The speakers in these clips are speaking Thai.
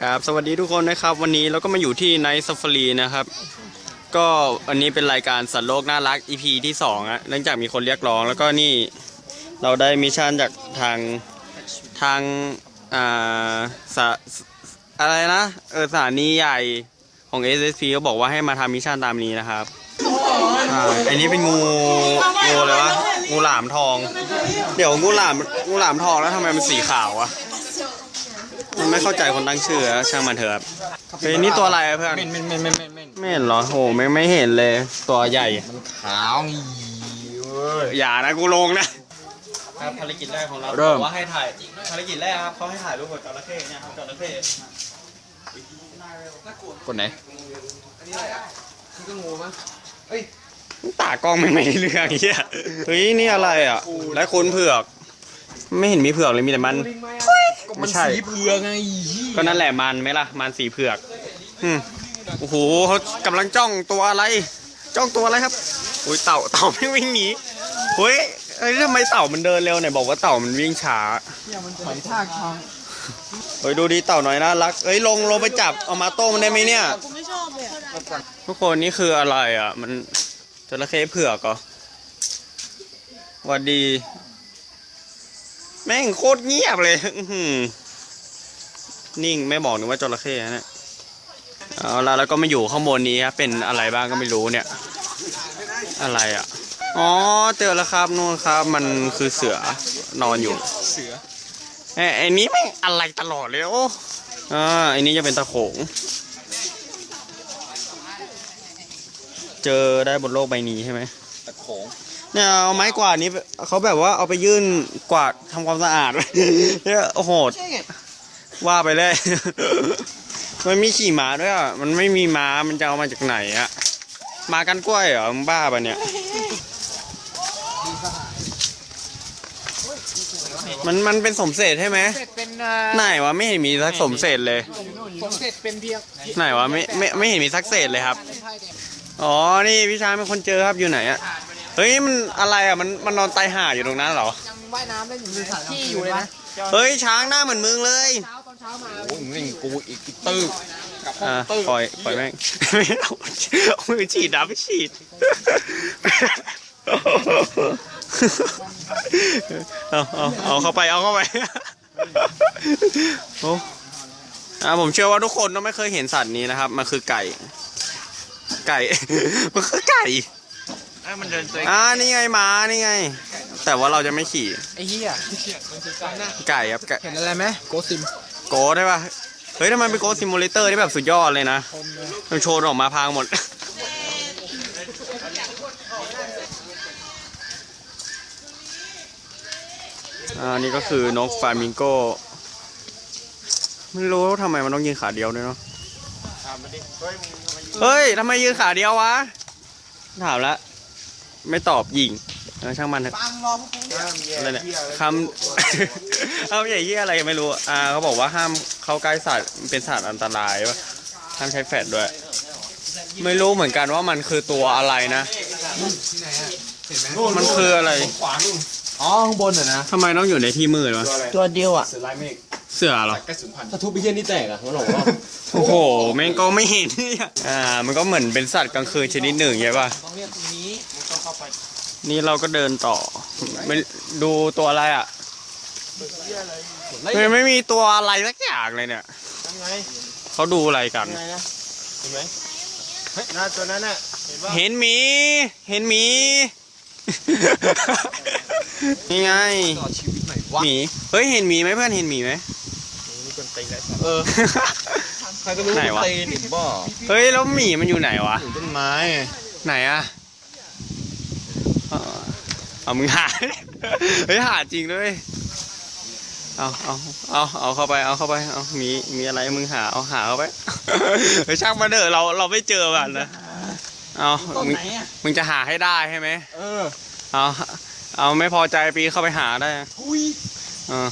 ครับสวัสดีทุกคนนะครับ วันนี้เราก็มาอยู่ที่ไนท์ซ f ฟ r รีนะครับ ก็อันนี้เป็นรายการสัตว์โลกน่ารัก EP ที่2อะเนื่องจากมีคนเรียกร้อง แล้วก็นี่เราได้มิชชั่นจากทางทางอ่าสะอะไรนะเออสถานีใหญ่ของ SSP ก็บอกว่าให้มาทำมิชชั่นตามนี้นะครับอ่าอันนี้เป็นงูงูอะไรวะงูหลามทอง เดี๋ยวงูหลามงูหลามทองแล้วทำไมมันสีขาวอะ มันไม่เข้าใจคนตั้งชื่อแล้วช่างมันเถอะครับเฮ้ยนี่ตัวอะไรอะเพื่อนเม่นเม่นเม่นเม่นเม่นเม่นไม่เห็นเหรอโหไม่ไม่เห็นเลย ตัวใหญ่ขาวงีเว้ย อย่านะกูลงนะ ครับภารกิจแรกของเราเริ่มว่าให้ถ่ายภารกิจแรกครับเขาให้ถ่ายรูปกับจระเข้เนี่ยครับจระเข้คนไหน ตากล้องไม่ไม่ได้เรื่องเฮียเฮ้ยนี่อะไรอะ และคุณเผือก ไม่เห็นมีเผือกเลยมีแต่มันก็ไม่มันใช่ สีเผือกไงก็นั่นแหละมันไหมล่ะมันสีเผือกอืมโอ้โหเขากำลังจ้องตัวอะไร จ้องตัวอะไรครับอุ้ยเต่าเต่าไม่วิ่งหนีเฮ้ยเอ้ยทำไมเต่ามันเดินเร็วไหนบอกว่าเต่ามันวิ่งช้าหอยทากทางเฮ้ยดูดีเต่าหน่อยน่ารักเอ้ยลงลงไปจับเอามาโต้มันได้ไหมเนี่ย กูไม่ชอบเลยอะทุกคนนี่คืออะไรอะ มันจระเข้เผือกเหรอหวัดดี แม่งโคตรเงียบเลยนิ่งไม่บอกนึกว่าจระเข้นะเนี่ยเอาละแล้วก็มาอยู่ข้างบนนี้ครับเป็นอะไรบ้างก็ไม่รู้เนี่ย อะไรอะ อ๋อเจอแล้วครับนู่นครับมันคือเสือนอนอยู่ เสือไอ้ไอ้นี้ไม่งอะไรตลอดเลยโอ้อ่าไอ้นี้จะเป็นตะโขง เจอได้บนโลกใบนี้ใช่ไหมตะโขง เนี่ยเอาไม้กวาดนี้เขาแบบว่าเอาไปยื่นกวาดทำความสะอาด เนี่ยโอ้โหดว่าไปเลย มันมีขี่ม้าด้วยอะ มันไม่มีม้า มันจะเอามาจากไหนอะมากันกล้วยเหรอมึงบ้าปะเนี่ย มันมันเป็นสมเศษใช่ไหมเสร็จเป็นไหนวะไม่เห็นมีสักสมเศษเลย ผมเสร็จเป็นเพียงไหนวะไม่ไม่ไม่เห็นมีสักเศษเลยครับอ๋อนี่พี่ชายเป็นคนเจอครับอยู่ไหนอะ เฮ้ยมันอะไรอะมันมันนอนตายห่าอยู่ตรงนั้นเหรอ ยังว่ายน้ำเล่นอยู่ที่อยู่เลยนะเฮ้ยช้างหน้าเหมือนมึงเลยเช้าตอนเช้ามาโอ้ยมึงเล่นกูอีกอีกตื้อกับห้องอะตื้อปล่อยปล่อยแม่งไม่เอาเอามือฉีดน้ำไปฉีด เอาเอาเอาเข้าไปเอาเข้าไปโอ้อ่าผมเชื่อว่าทุกคนต้องไม่เคยเห็นสัตว์นี้นะครับ มันคือไก่ ไก่ มันคือไก่ มันเดินตัวอ่านี่ไงม้านี่ไง แต่ว่าเราจะไม่ขี่ ไอ้เหี้ยไก่ครับไก่เห็นอะไรไหมโกซิมโกดได้ปะเฮ้ยทำไมเป็นโกซิมูเลเตอร์นี่แบบสุดยอดเลยนะมันโชว์ออกมาพังหมด อ่านี่ก็คือนกฟลามิงโกไม่รู้ทำไมมันต้องยืนขาเดียวด้วยเนาะเฮ้ยทำไมยืนขาเดียววะ ถามแล้ว ไม่ตอบยิงเออช่างมันเถอะอะไรเนี่ยคำคำใหญ่เยี่ยอะไรไม่รู้ อ่าเขาบอกว่าห้ามเข้าใกล้สัตว์มันเป็นสัตว์อันตรายวะห้ามใช้แฟลชด้วย ไม่รู้เหมือนกันว่ามันคือตัวอะไรนะ มันคืออะไรอ๋อข้างบนอะนะทำไมต้องอยู่ในที่มืดวะ ตัวเดียวอะ เสือเหรอถ้าทุบไปเหี้ยนี่แตกอะมันหลงรอบโอ้โหแม่งก็ไม่เห็นเนี่ยอ่า มันก็เหมือนเป็นสัตว์กลางคืนชนิดหนึ่งใช่ปะต้องเรียกตรงนี้มันต้องเข้าไป นี่เราก็เดินต่อไม่ดูตัวอะไรอะไม่ไม่มีตัวอะไรสักอย่างเลยเนี่ยยังไงเขาดูอะไรกันยังไงนะเห็นไหมเฮ้ยหน้าตัวนั้นน่ะเห็นป่ะเห็นหมี เห็นหมี นี่ไงต่อชีวิตหน่อยวะหมี เฮ้ยเห็นหมีไหมเพื่อนเห็นหมีไหมนี่คนตีแล้วเออใครก็รู้ไหนวะตีหนิบ่เฮ้ยแล้วหมีมันอยู่ไหนวะอยู่ต้นไม้ ไหนอะเอา เอามึงหา เฮ้ยหาจริงด้วย เอาเอาเอาเอาเข้าไป เอาเข้าไป เอามี มีอะไรมึงหา เอาหาเข้าไป เฮ้ยช่างมาเถอะเรา เราไม่เจอกันนะ เอามึงมึงจะหาให้ได้ใช่ไหม เออเอา เอาไม่พอใจปีนเข้าไปหาได้ทุยอ่า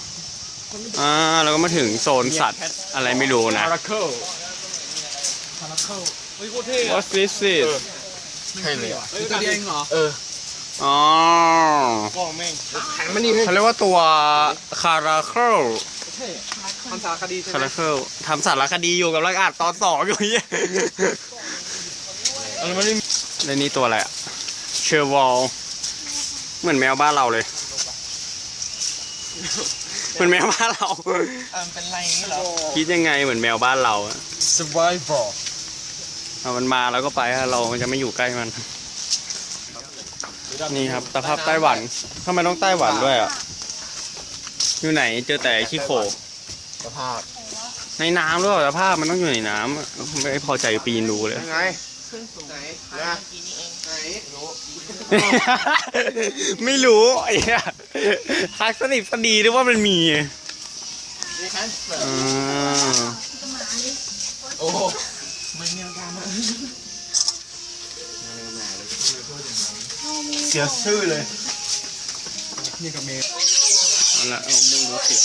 อ่าเราก็มาถึงโซนสัตว์อะไรไม่รู้นะพาราเคิลพาราเคิลเฮ้ยโคตรเท่อะ What's this is ใช่เลยเฮ้ยตัวเดียวเองเหรอ เออ อ๋อก็แม่งแข็งมันนี่เขาเรียกว่าตัวคาราเคิลใทำสารคดีใช่คาไหมราเคิลทำสารคดีอยู่กับรักอาจตอนสองอยู่เหี้ยเออมันไม่มีแล้วนี่ตัวอะไรอะเชอร์วอลเหมือนแมวบ้านเราเลยเหมือนแมวบ้านเรา อ่าเป็นไรอย่างนี้เหรอ คิดยังไงเหมือนแมวบ้านเราอะ survivor เอามันมาแล้วก็ไปอะเราจะไม่อยู่ใกล้มัน นี่ครับตะภาพไต้หวันทำไมต้องไต้หวันด้วยอะ อยู่ไหนเจอแต่ขี้โขกสภาพ ในน้ำด้วยเหรอตะภาพมันต้องอยู่ในน้ำอะไม่พอใจปีนดูเลย ยังไงไหนนะไหนรู้ไม่รู้ไอ้เหี้ยทักสนิทสดีหรือว่ามันมีนี่คันเสิร์ฟอ่า โอ้โห เสียชื่อเลย นี่กับเมย์เอาละเอามึงดูสิ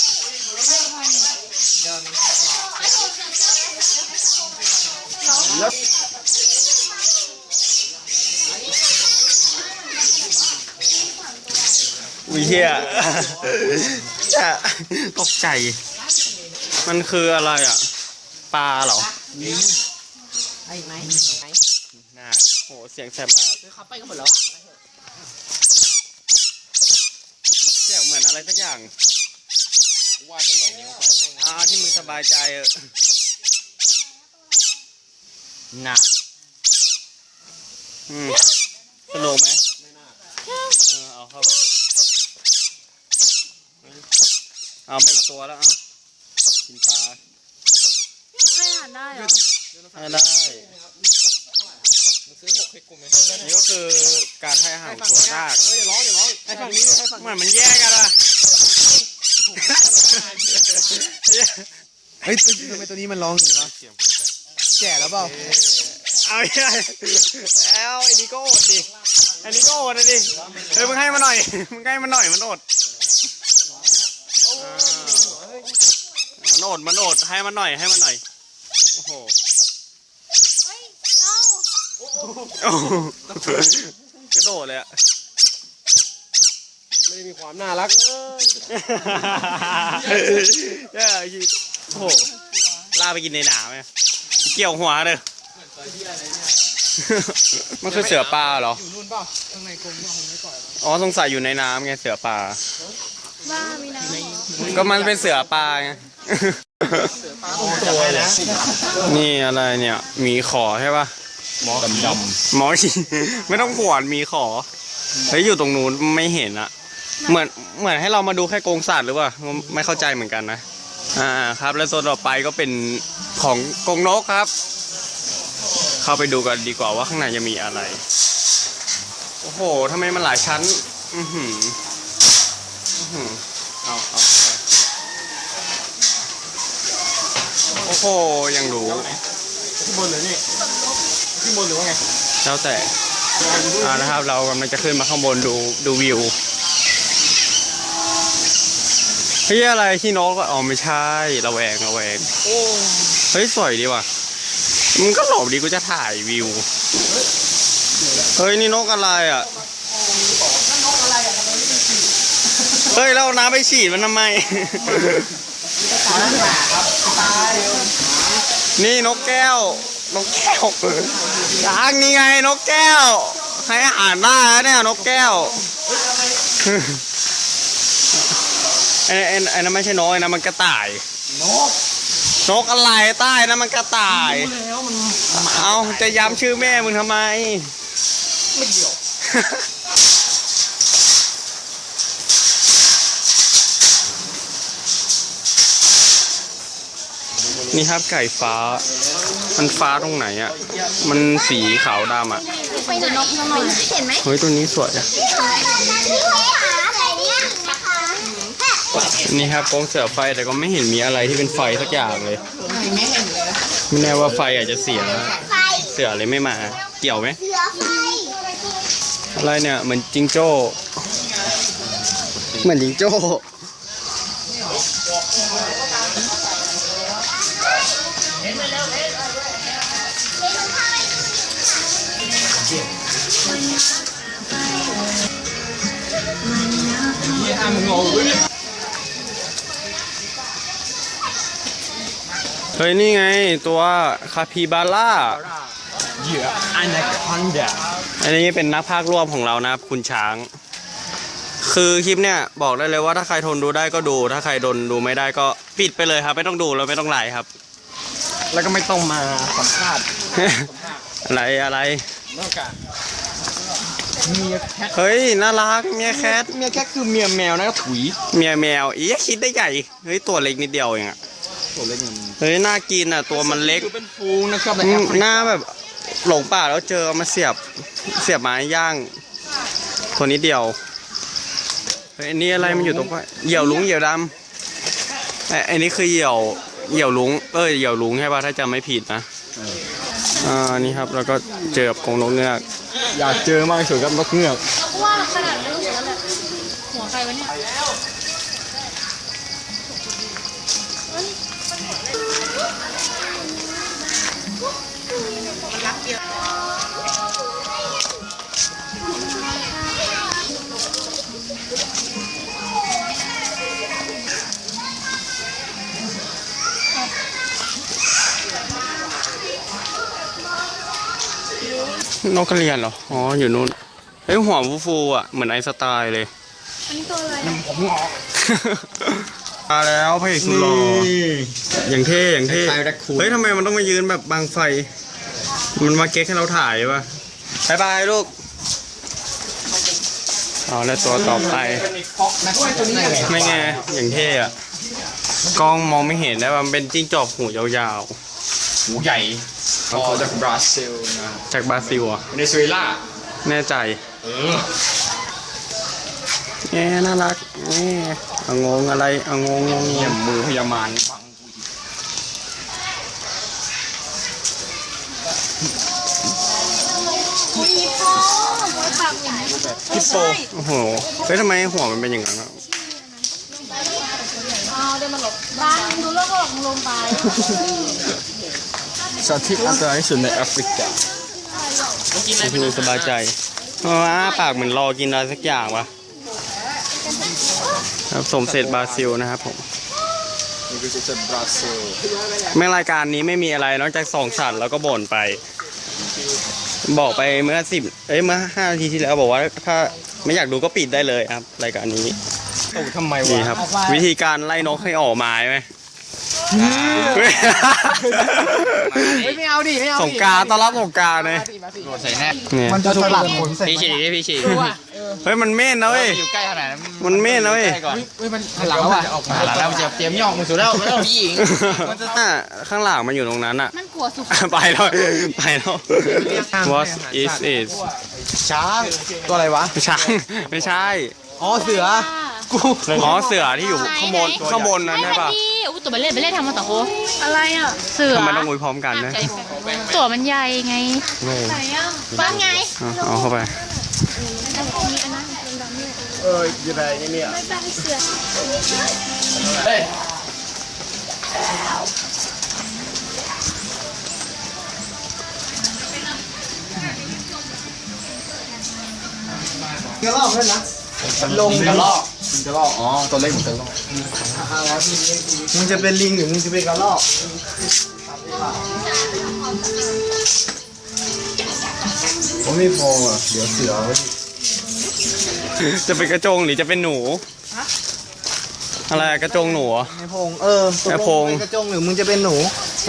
แล้วอุ้ยเฮียจะตกใจ มันคืออะไรอะ ปลาเหรอไอ้ไหมน่าโห เสียงแสบมากเขาไปกันหมดแล้วอะ เสียงเห มือนอะไรสักอย่างว่าเขาอย่างนี้ไปแม่งอ่าที่มึงสบายใจเออหนักอืมสนุกไหมเออเอาเข้าไปเอาไม่ตัวแล้วเอากินปลาให้อาหารได้เหรอให้ได้มึงซื้อหกให้กูไหมนี่ก็คือการให้อาหารตัวรากเฮ้ยอย่าร้องอย่า ร้องให้ฝั่งนี้ให้ฝั่งเหมือนมันแยกกันอะเฮ้ยทำไมตัวนี้มันร้องอย่างนี้วะแก่แล้วเปล่าเอาใช่แล้วไอ้นี่ก็อดดิไอ้นี่ก็อดนะดิเฮ้ยมึงให้มันหน่อยมึงให้มันหน่อยมันอดอ่ามันอดมันอดให้มันหน่อยให้มันหน่อยโอ้โหเฮ้ยเอาโอ้โหกระโดดเลยอะ ไม่ได้มีความน่ารักเลยเย้ยีโอ้โหลากไปกินในหนามไหมเกี่ยวหัวเลยมันคือเสือปลาเหรอ อยู่นู่นเปล่าข้างในกรงที่เขาไม่ปล่อยอ๋อสงสัยอยู่ในน้ำไงเสือปลาบ้ามีน้ำก็มันเป็นเสือปลาไงตัวนะนี่อะไรเนี่ยหมีขอใช่ปะหมอดำดหมอฉีไม่ต้องขวานหมีขอเฮ้ยอยู่ตรงนู้นไม่เห็นอะ เหมือนเหมือนให้เรามาดูแค่กรงสัตว์หรือเปล่าไม่เข้าใจเหมือนกันนะ อ่าครับ แล้วโซนต่อไปก็เป็นของกรงนกครับ เข้าไปดูกันดีกว่าว่าข้างในจะมีอะไร โอ้โหทำไมมันหลายชั้น อือหืออื้อหือเอาเอาไปโอ้โหยังรู้ำที่บนหรือนี่ที่บนหรือว่าไงแล้วแต่อ่านะครับ เรากำลังจะขึ้นมาข้างบนดูดูวิว เฮ้ยอะไรที่นกก็อ๋อไม่ใช่ระแวงระแวงเฮ้ยสวยดีว่ะมึงก็หลบดีกูจะถ่ายวิว เฮ้ยนี่นกอะไรอะเฮ้ยเราน้ำไปฉีดมันทำไม นี่นกแก้ว นกแก้วช้างนี่ไงนกแก้ว ให้อาหารได้เนี่ยนกแก้ว ไอ้ไอ้ไอ้นั่นไม่ใช่นกไอ้นั่นมันกระต่าย นกนกอะไรใต้นะมันกระต่ายแล้วมันเอาจะย้ำชื่อแม่มึงทำไม ไม่เกี่ยวนี่ครับไก่ฟ้า มันฟ้าตรงไหนอะ มันสีขาวดำอะ ไปไหนนกทำไมเห็นไหมเฮ้ยตัวนี้สวยอะที่หาอะไรเนี่ยนะคะ นี่ครับกรงเสือไฟแต่ก็ไม่เห็นมีอะไรที่เป็นไฟสักอย่างเลย ไม่เห็นเลยไม่แน่ว่าไฟอาจจะเสียเสือเลยไม่มา เกี่ยวไหมเสือไฟอะไรเนี่ยเหมือนจิงโจ้ เหมือนจิงโจ้ เฮ้ยนี่ไงตัวคาปิบาร่าเหยื่ออนาคอนดาอันนี้เป็นนักพากย์ร่วมของเรานะครับคุณช้าง คือคลิปเนี่ยบอกได้เลยว่าถ้าใครทนดูได้ก็ดู ถ้าใครทนดูไม่ได้ก็ปิดไปเลยครับ ไม่ต้องดูแล้วไม่ต้องไลค์ครับ แล้วก็ไม่ต้องมาสัมภาษณ์อะไรอะไรนอกจากเมียแคทเฮ้ยน่ารักเมียแคทเมียแคทคือเมียแมวนะถุย เมียแมวอียคิดได้ใหญ่เฮ้ยตัวเล็กนิดเดียวเองอะ ตัวเล็กมันเฮ้ยน่ากินอะตัวมันเล็กคือเป็นฟูงนะครับในอืแอมฟริหกาน้าแบบหลงป่าแล้วเจอเอามาเสียบเสียบไม้ย่าง ตัวนี้เดียวเฮ้ยอันนี้อะไรมันอยู่ตรงป้ายเหยี่ยวลุงเหยี่ยวดำไอ้ไอ้นี่คือเหยี่ยวเหยี่ยวลุงเอ้ยเหยี่ยวลุงใช่ป่ะถ้าจำไม่ผิดนะอ่านี่ครับแล้วก็เจอกับกรงนกเงือก อยากเจอมากที่สุดครับนกเงือก ว่าขนาดไม่รู้สึกแล้วแหละหัวใครวะเนี่ย นกกระเรียนเหรอ อ๋อ อยู่นู้นเฮ้ยหัวฟูฟูๆอะ เหมือนไอน์สไตล์เลย อันนี้ตัวอะไรผมงอกมาแล้วพระเอกสุดหล่ออย่างเท่อย่างเท่คล้ายๆแรคคูน เฮ้ยทำไมมันต้องมายืนแบบบังไฟ มันมาเก๊กให้เราถ่ายปะบายบายลูกเอาแล้วตัวต่อไปนะครับตัวนี้ไม่ไงอย่างเท่อะกล้องมองไม่เห็นได้ว่ามันเป็นจิ้งจอกหูยาวหูใหญ่อ๋อจากบราซิลนะๆ จากบราซิลอะ เวเนซุเอลาแน่ใจเออแง่น่ารักแง่เอางงอะไรเอางงงงเยี่ยมมือพยามารบังอุ้ยพ่อหัวปากอย่างนี้ฮิปโปโอ้โหเฮ้ยทำไมหัวมันเป็นอย่างนั้นอะเอาเดี๋ยวมันหลบบ้านดูแล้วก็หลงลงไปสัตว์ที่อันตรายที่สุดในแอฟริกา คือสบายใจเพราะว่าปากเหมือนรอกินอะไรสักอย่างวะครับสมเสร็จบราซิลนะครับผมนี่คือสัตว์บราซิลแม่รายการนี้ไม่มีอะไรนอกจากสองสัตว์แล้วก็บ่นไป บอกไปเมื่อสิบเอ้ยเมื่อห้านาทีที่แล้วบอกว่าถ้าไม่อยากดูก็ปิดได้เลยครับ รายการนี้ตู่ทำไมนี่วะครับ วิธีการไล่นกให้ออกมาไหม เฮ้ยไม่เอาดิไม่เอาสงกรารต้อนรับสงกรารเลยโดนใส่แน่เนี่ยมันจะสลัดผลใส่พี่ฉีกพี่ฉีกเฮ้ยมันเม่นนะเว้ย อยู่ใกล้ขนาดนั้นมันเม่นนะเว้ย ใกล้ก่อนเฮ้ยมันหันหลังว่ะออกมาแล้วมันจะเตรียมย่องมือสุดแล้วไม่ต้องพี่หญิงอะข้างหลังมันอยู่ตรงนั้นอะมันกลัวสุดไปแล้ว ไปแล้ว What is it ช้างตัวอะไรวะไม่ใช่ไม่ใช่ อ๋อเสือ กูอ๋อเสือที่อยู่ข้างบนข้างบนนั้นใช่ป่ะอู้ ตัวมันเล่นไปเล่นทำมาต่อโคอะไรอะ เสือทำไมต้องอุ้ยพร้อมกันนะตัวมันใหญ่ไงโง่ไหนอะบ้างไงเอาเอาเข้าไปเออยังไงเนี่ยไม่ตั้งเสือเฮ้ยกระลอกด้วยนะ ลงกระลอกกระลอกอ๋อตัวเล็กเหมือนกระลอกมึงจะเป็นลิงหรือมึงจะเป็นกระลอกผมไม่พออะเดี๋ยวเสือไว้จะเป็นกระจงหรือจะเป็นหนู อะไรอะกระจงหนูเหรอในพงเออตกลไอ้พงเป็นกระจงหรือมึงจะเป็นหนู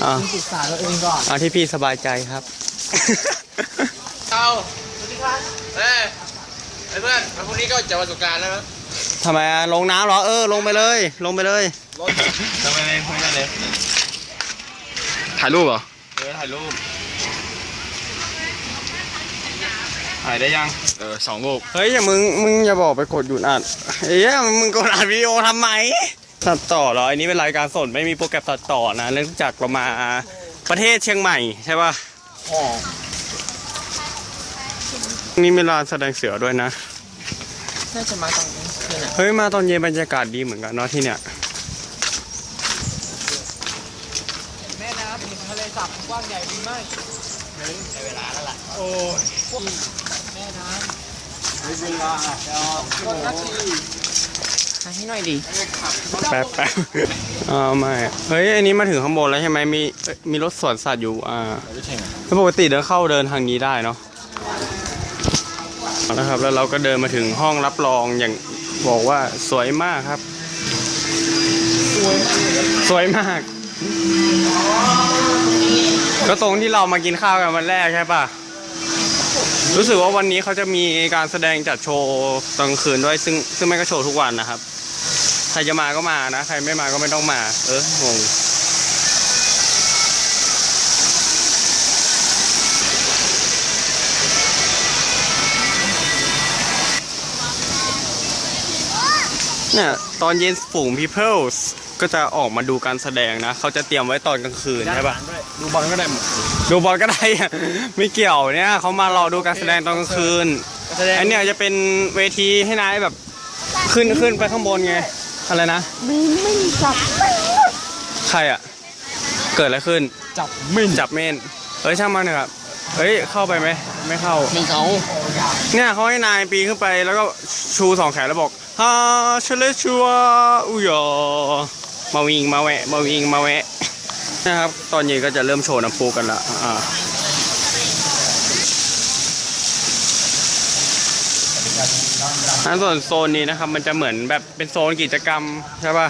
อะมึงศึกษาตัวเองก่อนเอาที่พี่สบายใจครับ เอาสวัสดีครับเอ้ย เพื่อนพรุ่งนี้ก็จะวันสงกรารแล้วนะทำไมอะลงน้ำเหรอเออลงไปเลย ลงไปเลยทำไมไม่คุยกันเลยถ่ายรูปเหรอ เออถ่ายรูปถ่ายได้ยัง เออสองรูปเฮ้ยอย่ามึงมึงอย่าบอกไปกดหยุดอัดเอ้ยมึงกดอัดวิดีโอทำไมตัดต่อเหรออันนี้เป็นรายการสดไม่มีโปรแกรมตัดต่อนะเนื่องจากเรามาประเทศเชียงใหม่ใช่ป่ะ อ๋อ นี่มีลานแสดงเสือด้วยนะ น่าจะมาตรงนี้คืนอะเฮ้ย มาตอนเย็นบรรยากาศดีเหมือนกันเนาะที่เนี่ย แม่น้ำหินทะเลสาบกว้างใหญ่ดีมากในเวลาแล้วล่ะ โอ้ยแม่น้ำในเวลาแล้วก็นาทีให้หน่อยดิแป๊บแป๊บอ่าไม่เฮ้ย อันนี้มาถึงข้างบนแล้วใช่ไหมมีเอ้ยมีรถสวนสัตว์อยู่ อ่าแล้วปกติเดินเข้าเดินทางนี้ได้เนาะ เอาละครับแล้วเราก็เดินมาถึงห้องรับรองอย่างบอกว่าสวยมากครับ สวยมาก ก็ตรงที่เรามากินข้าวกันวันแรกใช่ปะรู้สึกว่าวันนี้เขาจะมีการแสดงจัดโชว์ตอนคืนด้วยซึ่งซึ่งไม่ก็โชว์ทุกวันนะครับ ใครจะมาก็มานะ ใครไม่มาก็ไม่ต้องมา เอองง เนี่ยตอนเย็นฝูง people ก็จะออกมาดูการแสดงนะ เขาจะเตรียมไว้ตอนกลางคืนใช่ปะดูบอลก็ได้หมดดูบอลก็ได้อะไม่เกี่ยวเนี่ยเขามารอดูการแสดงตอนกลางคืนแสดงอันเนี้ยจะเป็นเวทีให้นายแบบขึ้นขึ้นไปข้างบนไงอะไรนะไม่ไม่จับใครอะเกิดอะไรขึ้นจับมินจับเมนเฮ้ยช่างมันเถอะครับเฮ้ยเข้าไปไหมไม่เข้ามีเขาเนี่ยเขาให้นายปีนขึ้นไปแล้วก็ชูสองแขนแล้วบอก ฮ่าเชลชัวอุยอมาวิ่งมาแวะ มาวิ่งมาแวะ นะครับ ตอนเย็นก็จะเริ่มโชว์น้ำพุกันละอ่าอันส่วนโซนนี้นะครับ มันจะเหมือนแบบเป็นโซนกิจกรรมใช่ป่ะ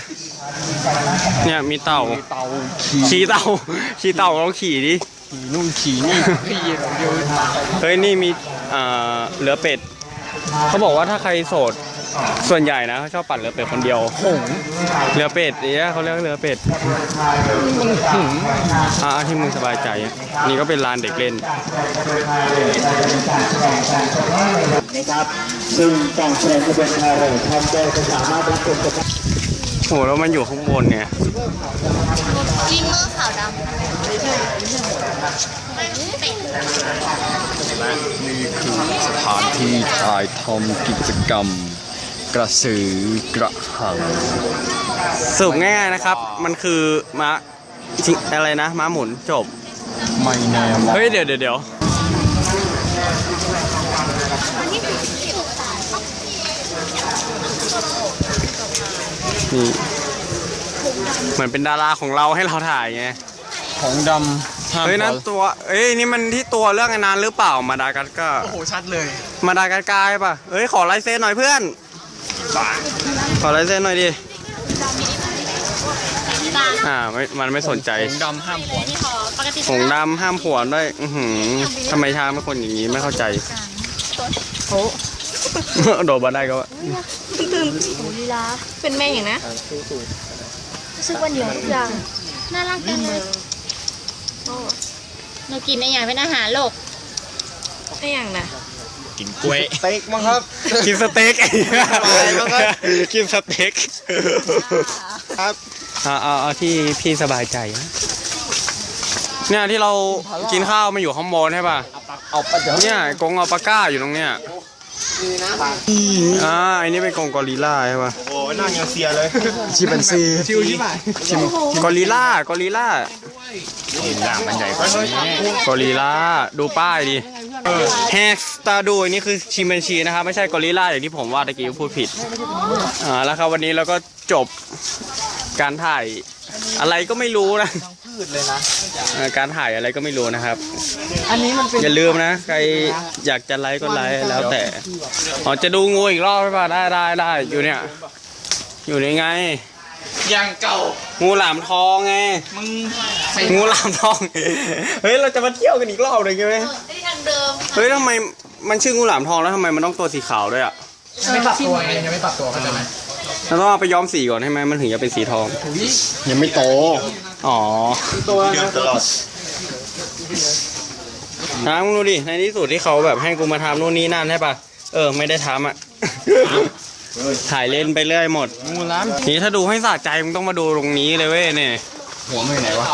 เนี่ยมีเต่า เตาขี่เต่าขี่เต่าลองขี่ดิ ขี่นู่นขี่นี่ขี่เดียวเฮ้ยนี่มีอ่าเรือเป็ด เขาบอกว่าถ้าใครโสด ส่วนใหญ่นะเขาชอบปั่นเรือเป็ดคนเดียวหงเรือเป็ดเนี่ยเขาเรียกเรือเป็ดมันหึงอ่าที่มึงสบายใจอะนี่ก็เป็นลานเด็กเล่นนะครับซึ่งการแสดงขบวนพาเหรดท่านก็จะสามารถรับชมกับโหแล้วมันอยู่ข้างบนไงกินเมื่อขาวดำนี่คือสถานที่ถ่ายทำกิจกรรม กระสือกระหัง สรุปง่ายๆนะครับ มันคือม้าจริงอะไรนะม้าหมุนจบ ไม่แน่ว่าเฮ้ยเดี๋ยวเดี๋ยวเดี๋ยวนี่เหมือนเป็นดาราของเราให้เราถ่ายไง ของดำห้ามเฮ้ยนั่นบอลตัว เอ้ยนี่มันที่ตัวเรื่องไอ้นานหรือเปล่ามาดากัสก็โอ้โหชัดเลย มาดากัสกายป่ะเอ้ยขอลายเซ็นหน่อยเพื่อน ขอลายเซ็นหน่อยดิอ่าไม่มันไม่สนใจของดำห้ามบอลนี่ขอปกติหงดำห้ามผวนด้วย อือหือทำไมช้างเป็นคนอย่างนี้ไม่เข้าใจโอ้โดดมาได้ก็ว่าลีลาเป็นแม่อย่างนะรู้สึกวันเดียวทุกอย่างน่ารักจังเลยเรากินในอย่างเป็นอาหารโลกในอย่างนะ กินกล้วยเต็กมั้งครับ กินสเต็กอะไรบ้างครับ กินสเต็กครับเอาเอาเอาที่พี่สบายใจนะเนี่ยที่เรากินข้าวมาอยู่ข้างบนใช่ป่ะเอาไปเดี๋ยวเนี่ยกรงอัลปาก้าอยู่ตรงเนี้ยอ่าไอ้นี่เป็นกรงกอริลล่าใช่ป่ะโอ้ยนั่งยังเสียเลยชิบันซีชิวชิบะกอริลล่ากอริลล่าอย่างมันใหญ่กว่านี้กอริลล่าดูป้ายดิ แฮกสตาร์ดูอันนี้คือชิมเปนชีนะครับ ไม่ใช่กอริลล่าอย่างที่ผมว่าตะกี้พูดผิดอ่าแล้วครับวันนี้เราก็จบการถ่ายอะไรก็ไม่รู้นะพืชเลยนะเอ่อการถ่ายอะไรก็ไม่รู้นะครับ อันนี้มันเป็นอย่าลืมนะ ใครอยากจะไลค์ก็ไลค์แล้วแต่อ๋อจะดูงูอีกรอบใช่ป่ะได้ได้ได้อยู่เนี่ย อยู่ในไง อย่างเก่า งูหลามทองไง มึงงูหลามทอง เฮ้ย เราจะมาเที่ยวกันอีกรอบเลยใช่ไหม ได้ทางเดิมเฮ้ยทำไมมันชื่องูหลามทองแล้วทำไมมันต้องตัวสีขาวด้วยอะไม่ปรับตัวไงยังไม่ปรับตัวเข้าใจไหมเราต้องเอาไปย้อมสีก่อนใช่ไหมมันถึงจะเป็นสีทอง ยังไม่โต อ๋อตัวเดิมตลอดนะมึงดูดิในที่สุดที่เขาแบบให้กูมาทำนู่นนี่นั่นใช่ปะเออไม่ได้ทำอะ ถ่ายเล่นไปเรื่อยหมดงูล้ามนี่ถ้าดูให้สะใจมึงต้องมาดูตรงนี้เลยเว้ยเนี่ยหัวมันอยู่ไหนวะ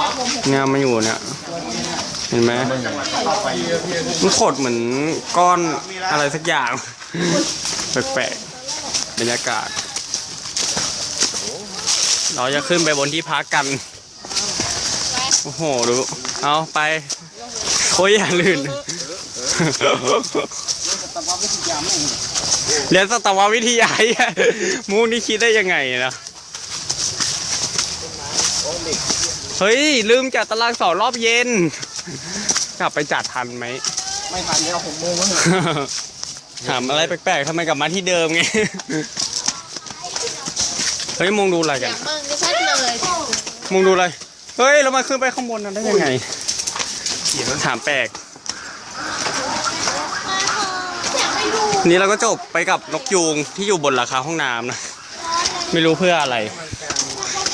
เนี่ยมันอยู่เนี่ย เห็นไหมมันขดเหมือนก้อนอะไรสักอย่าง แปลกๆบรรยากาศ เราจะขึ้นไปบนที่พักกัน โอ้โห ดู เอาไปโอ้ยอย่างลื่นเรียนสัตววิทยามูนี่คิดได้ยังไงนะเฮ้ย ลืมจัดตารางสอนรอบเย็น กลับไปจัดทันไหม ไม่ทันแล้วหกโมงแล้วถามอะไรแปลกๆทำไมกลับมาที่เดิมไง เฮ้ยมงดูอะไรกันมึงก็ชัดเลยมงดูอะไร เฮ้ย เรามาขึ้นไปข้างบนนั้นได้ยังไงถามแปลก นี่เราก็จบไปกับนกยูงที่อยู่บนหลังคาห้องน้ำนะ ไม่รู้เพื่ออะไร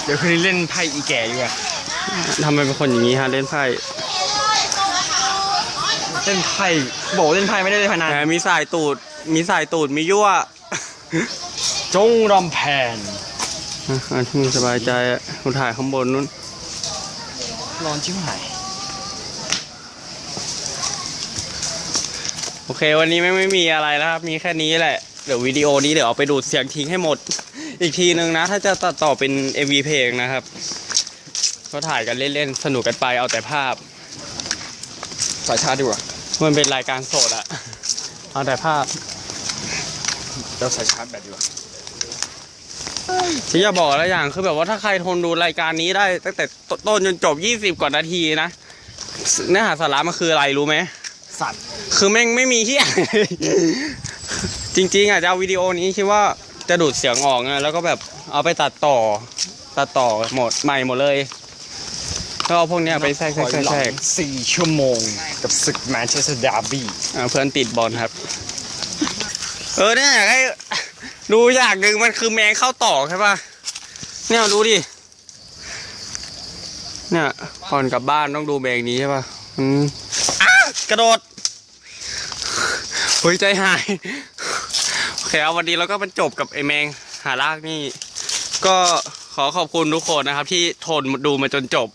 เดี๋ยวคืนนี้เล่นไพ่อีแก่อยู่อะทำไมเป็นคนอย่างนี้ฮะเล่นไพ่ เล่นไพ่บอกว่าเล่นไพ่ไม่ได้เล่นพนันแหมมีสายตูด มีสายตูด มียั่ว จงรำแพนอะอันที่มึงสบายใจอะคุณถ่ายข้างบนนู้น ร้อนชิบหายโอเค วันนี้ไม่ไม่มีอะไรแล้วครับ มีแค่นี้แหละ เดี๋ยววิดีโอนี้เดี๋ยวเอาไปดูดเสียงทิ้งให้หมด อีกทีนึงนะ ถ้าจะตัดต่อเป็น MV เพลงนะครับ ก็ถ่ายกันเล่นๆ สนุกกันไปเอาแต่ภาพ สายชาร์จดีกว่า มันเป็นรายการสดอะเอาแต่ภาพแล้วสายชาร์จแบตดีกว่าที่จะบอกอะไรอย่างคือแบบว่าถ้าใครทนดูรายการนี้ได้ ตั้งแต่ต้นจนจบ 20 กว่านาทีนะเนื้อหาสาระมันคืออะไรรู้ไหมสัตว์คือแม่งไม่มีที่จริง ๆอะจะเอาวิดีโอนี้คิดว่าจะดูดเสียงออกไงแล้วก็แบบเอาไปตัดต่อ ตัดต่อหมดใหม่หมดเลย แล้วเอาพวกเนี้ยไปแทรกแทรกแทรกแทรกสี่ชั่วโมง กับศึกแมนเชสเตอร์ดาร์บี้อ่าเพื่อนติดบอลครับ เออเนี่ยอยากให้ดูอย่างหนึ่งมันคือแมงเข้าต่อใช่ป่ะเนี่ยดูดิเนี่ยก่อนกลับบ้านต้องดูแมงนี้ใช่ป่ะอืมอ้ากระโดดเฮ้ยใจหายโอเคเอาวันนี้เราก็มาจบกับไอ้แมงหาลากนี่ ก็ขอขอบคุณทุกคนนะครับที่ทนดูมาจนจบ